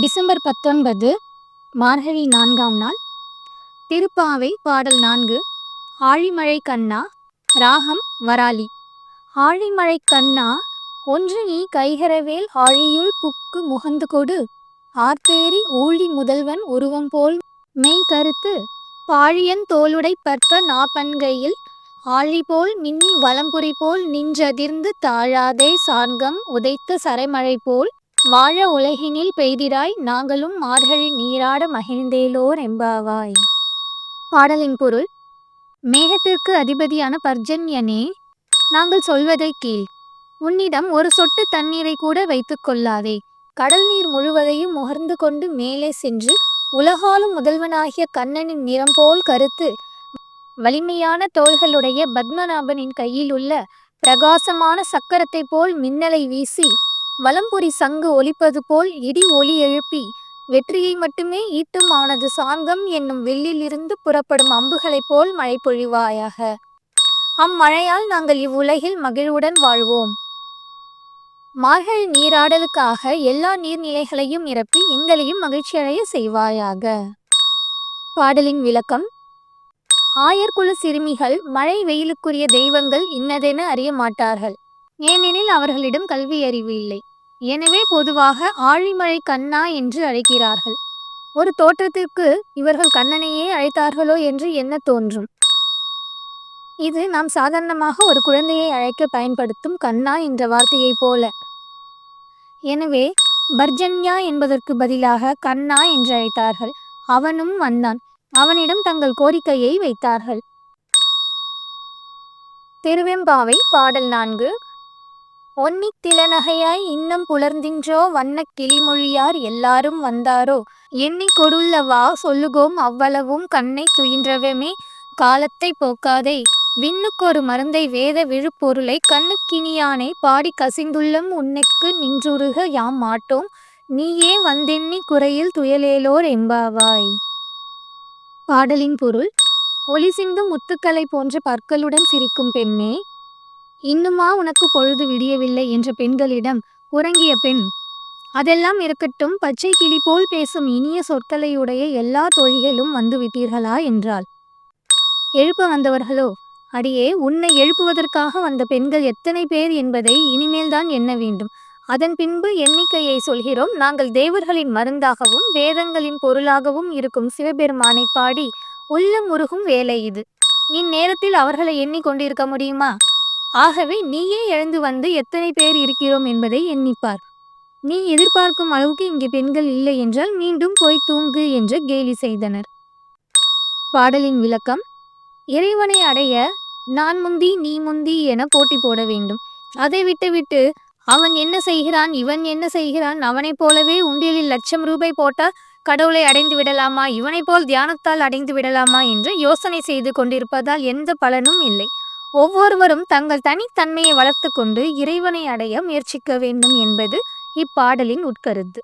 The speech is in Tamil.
டிசம்பர் பத்தொன்பது மார்கழி நான்காம் நாள். திருப்பாவை பாடல் நான்கு ஆழிமழை கண்ணா ராகம் வராலி. ஆழிமழை கண்ணா ஒன்று நீ கைகரவேல் ஆழியுள் புக்கு முகந்து கொடு. ஆர்த்தேரி ஊழி முதல்வன் உருவம் போல் மெய் கருத்து. பாழியன் தோளுடை பற்ப நாப்பன்கையில் ஆழி போல் மின்னி வலம்புரி போல் நின்றதிர்ந்து தாழாதே சார்கம் உதைத்த சரைமழை போல் வாழ உலகினில் பெய்திடாய் நாங்களும் மார்கழி நீராட மகிழ்ந்தேலோர் எம்பாவாய் பாடலின் பொருள் மேகத்திற்கு அதிபதியான பர்ஜன்யனே நாங்கள் சொல்வதை கீழ் உன்னிடம் ஒரு சொட்டு தண்ணீரை கூட வைத்துக் கொள்ளாதே. கடல் நீர் முழுவதையும் முகர்ந்து கொண்டு மேலே சென்று உலகாலும் முதல்வனாகிய கண்ணனின் நிறம் போல் கருத்து வலிமையான தோள்களுடைய பத்மநாபனின் கையில் உள்ள பிரகாசமான சக்கரத்தை போல் மின்னலை வீசி வலம்புரி சங்கு ஒலிப்பது போல் இடி ஒலி எழுப்பி வெற்றியை மட்டுமே ஈட்டும் ஆனது சாங்கம் என்னும் வெள்ளிலிருந்து புறப்படும் அம்புகளைப் போல் மழை பொழிவாயாக. அம்மழையால் நாங்கள் இவ்வுலகில் மகிழ்வுடன் வாழ்வோம். மார்கழி நீராடலுக்காக எல்லா நீர்நிலைகளையும் நிரப்பி எங்களையும் மகிழ்ச்சியடைய செய்வாயாக. பாடலின் விளக்கம் ஆயர்குல சிறுமிகள் மழை வெயிலுக்குரிய தெய்வங்கள் இன்னதென அறிய மாட்டார்கள் ஏனெனில் அவர்களிடம் கல்வி அறிவு இல்லை. எனவே பொதுவாக ஆழிமலை கண்ணா என்று அழைக்கிறார்கள். ஒரு தோற்றத்திற்கு இவர்கள் கண்ணனையே அழைத்தார்களோ என்று என்ன தோன்றும்? இது நாம் சாதாரணமாக ஒரு குழந்தையை அழைக்க பயன்படுத்தும் கண்ணா என்ற வார்த்தையைப் போல. எனவே பர்ஜன்யா என்பதற்கு பதிலாக கண்ணா என்று அழைத்தார்கள். அவனும் வந்தான். அவனிடம் தங்கள் கோரிக்கையை வைத்தார்கள். திருவெம்பாவை பாடல் நான்கு ஒன்னித் திலநகையாய் இன்னம் புலர்ந்தின்றோ? வண்ணக் கிளிமொழியார் எல்லாரும் வந்தாரோ? எண்ணிக் கொடுள்ளவா? சொல்லுகோம் அவ்வளவும் கண்ணை துயின்றவமே? காலத்தை போக்காதே. விண்ணுக்கொரு மருந்தை வேத விழுப்பொருளை கண்ணுக்கினியானை பாடி கசிந்துள்ளம் உன்னைக்கு நின்றுருக யாம் மாட்டோம். நீயே வந்தெண்ணி குறையில் துயலேலோர் எம்பாவாய் பாடலின் பொருள் ஒளி சிந்தும் முத்துக்களை போன்ற பற்களுடன் சிரிக்கும் பெண்ணே. இன்னுமா உனக்கு பொழுது விடியவில்லை என்ற பெண்களிடம் உறங்கிய பெண் அதெல்லாம் இருக்கட்டும் பச்சை கிளி போல் பேசும் இனிய சொற்களையுடைய எல்லா தொழிகளும் வந்து விட்டீர்களா என்றாள். எழுப்ப வந்தவர்களோ அடியே உன்னை எழுப்புவதற்காக வந்த பெண்கள் எத்தனை பேர் என்பதை இனிமேல்தான் எண்ண வேண்டும். அதன் பின்பு எண்ணிக்கையை சொல்கிறோம். நாங்கள் தேவர்களின் மருந்தாகவும் வேதங்களின் பொருளாகவும் இருக்கும் சிவபெருமானை பாடி உள்ளம் உருகும் வேலை இது. இந்நேரத்தில் அவர்களை எண்ணிக்கொண்டிருக்க முடியுமா? ஆகவே நீயே எழுந்து வந்து எத்தனை பேர் இருக்கிறோம் என்பதை எண்ணிப்பார். நீ எதிர்பார்க்கும் அளவுக்கு இங்கே பெண்கள் இல்லை என்றால் மீண்டும் போய் தூங்கு என்று கேலி செய்தனர். பாடலின் விளக்கம் இறைவனை அடைய நான் முந்தி நீ முந்தி என போட்டி போட வேண்டும். அதை விட்டுவிட்டு அவன் என்ன செய்கிறான் இவன் என்ன செய்கிறான் அவனைப் போலவே உண்டியலில் லட்சம் ரூபாய் போட்டால் கடவுளை அடைந்து விடலாமா இவனைப் போல் தியானத்தால் அடைந்து விடலாமா என்று யோசனை செய்து கொண்டிருப்பதால் எந்த பலனும் இல்லை. ஒவ்வொருவரும் தங்கள் தனித்தன்மையை வளர்த்து கொண்டு இறைவனை அடைய முயற்சிக்க வேண்டும் என்பது இப்பாடலின் உட்கருத்து.